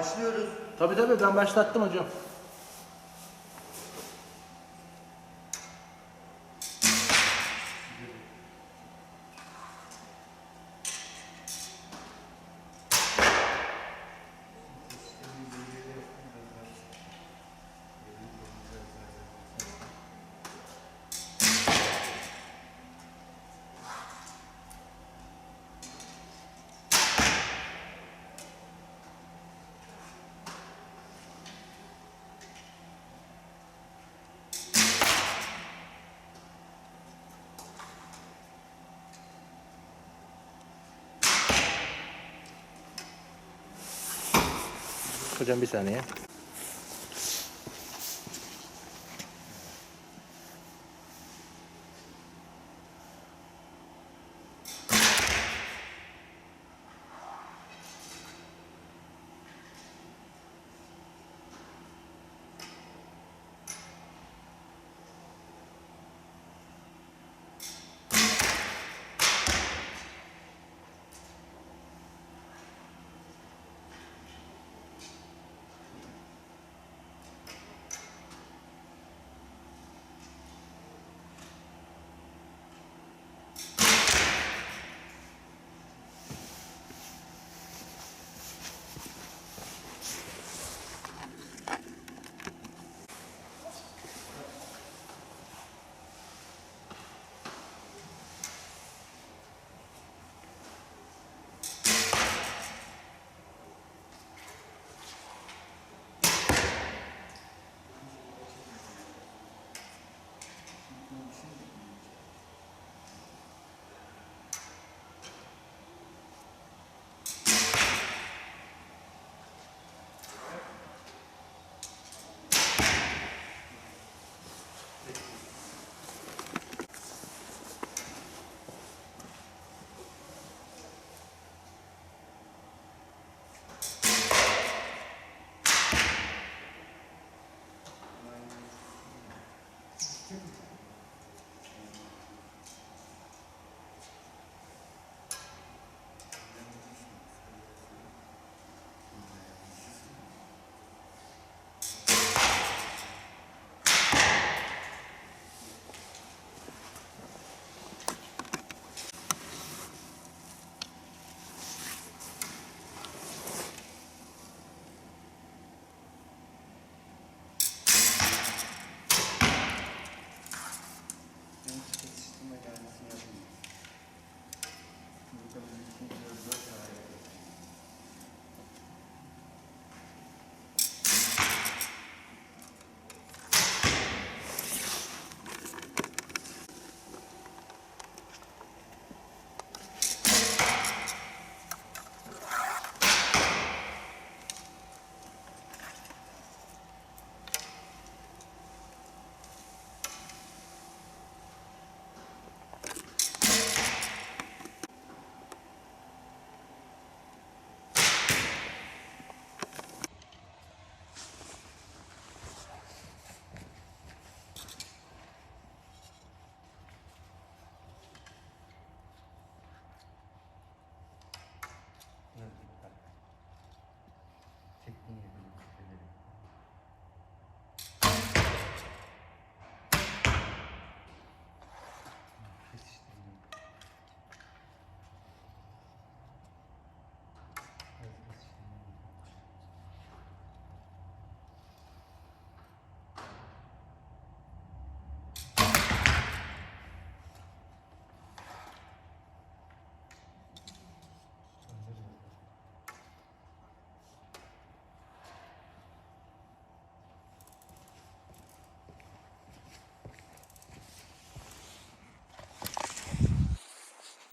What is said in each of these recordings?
Başlıyoruz. Tabii tabii ben başlattım hocam. Hocam bir saniye. Second.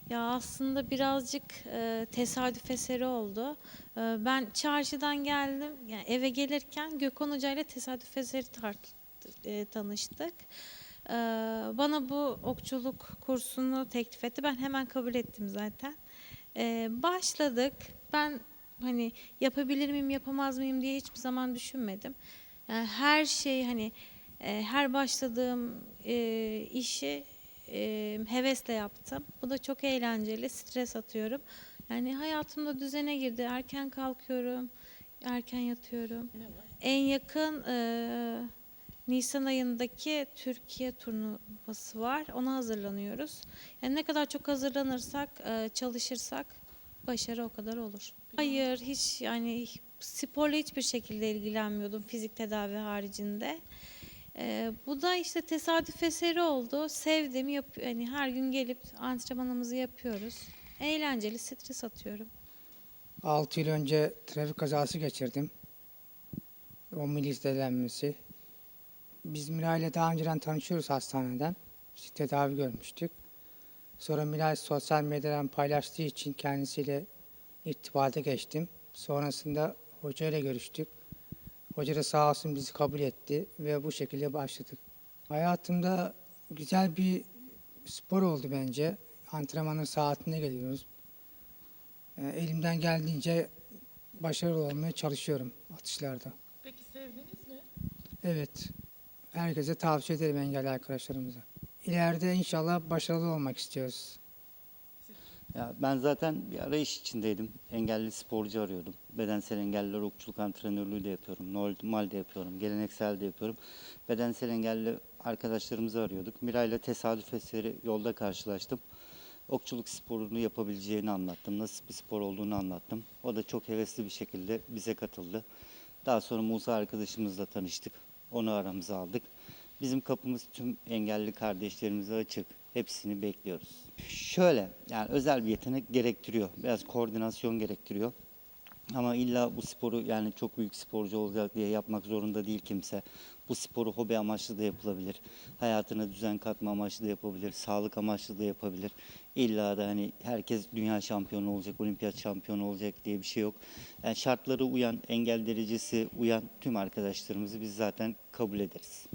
Ya aslında birazcık e, tesadüf eseri oldu. E, ben çarşıdan geldim. Yani eve gelirken Gökhan Hoca ile tesadüf eseri tart- e, tanıştık. E, bana bu okçuluk kursunu teklif etti. Ben hemen kabul ettim zaten. E, başladık. Ben hani yapabilir miyim, yapamaz mıyım diye hiçbir zaman düşünmedim. Yani her şey hani e, her başladığım e, işi e, hevesle yaptım. Bu da çok eğlenceli, stres atıyorum. Yani hayatımda düzene girdi. Erken kalkıyorum. Erken yatıyorum. En yakın e, Nisan ayındaki Türkiye turnuvası var. Ona hazırlanıyoruz. Yani ne kadar çok hazırlanırsak, e, çalışırsak başarı o kadar olur. Hayır, hiç yani sporla hiçbir şekilde ilgilenmiyordum fizik tedavi haricinde. E, bu da işte tesadüf eseri oldu. Sevdim, yap, yani her gün gelip antrenmanımızı yapıyoruz. Eğlenceli, stres atıyorum. 6 yıl önce trafik kazası geçirdim. O milis delenmesi. Biz Miray ile daha önceden tanışıyoruz hastaneden. Biz tedavi görmüştük. Sonra Miray sosyal medyadan paylaştığı için kendisiyle irtibata geçtim. Sonrasında hoca ile görüştük. Hoca da sağ olsun bizi kabul etti ve bu şekilde başladık. Hayatımda güzel bir spor oldu bence. Antrenmanın saatine geliyoruz. E, Elimden geldiğince başarılı olmaya çalışıyorum atışlarda. Peki sevdiniz mi? Evet, herkese tavsiye ederim engelli arkadaşlarımıza. İleride inşallah başarılı olmak istiyoruz. Ya ben zaten bir arayış içindeydim. Engelli sporcu arıyordum. Bedensel engelliler okçuluk antrenörlüğü de yapıyorum. Normal de yapıyorum. Geleneksel de yapıyorum. Bedensel engelli arkadaşlarımızı arıyorduk. Miray'la tesadüf eseri yolda karşılaştım. Okçuluk sporunu yapabileceğini anlattım. Nasıl bir spor olduğunu anlattım. O da çok hevesli bir şekilde bize katıldı. Daha sonra Musa arkadaşımızla tanıştık. Onu aramıza aldık. Bizim kapımız tüm engelli kardeşlerimize açık. Hepsini bekliyoruz. Şöyle yani özel bir yetenek gerektiriyor. Biraz koordinasyon gerektiriyor. Ama illa bu sporu yani çok büyük sporcu olacak diye yapmak zorunda değil kimse. Bu sporu hobi amaçlı da yapılabilir. Hayatına düzen katma amaçlı da yapabilir. Sağlık amaçlı da yapabilir. İlla da hani herkes dünya şampiyonu olacak, olimpiyat şampiyonu olacak diye bir şey yok. Yani şartları uyan, engel derecesi uyan tüm arkadaşlarımızı biz zaten kabul ederiz.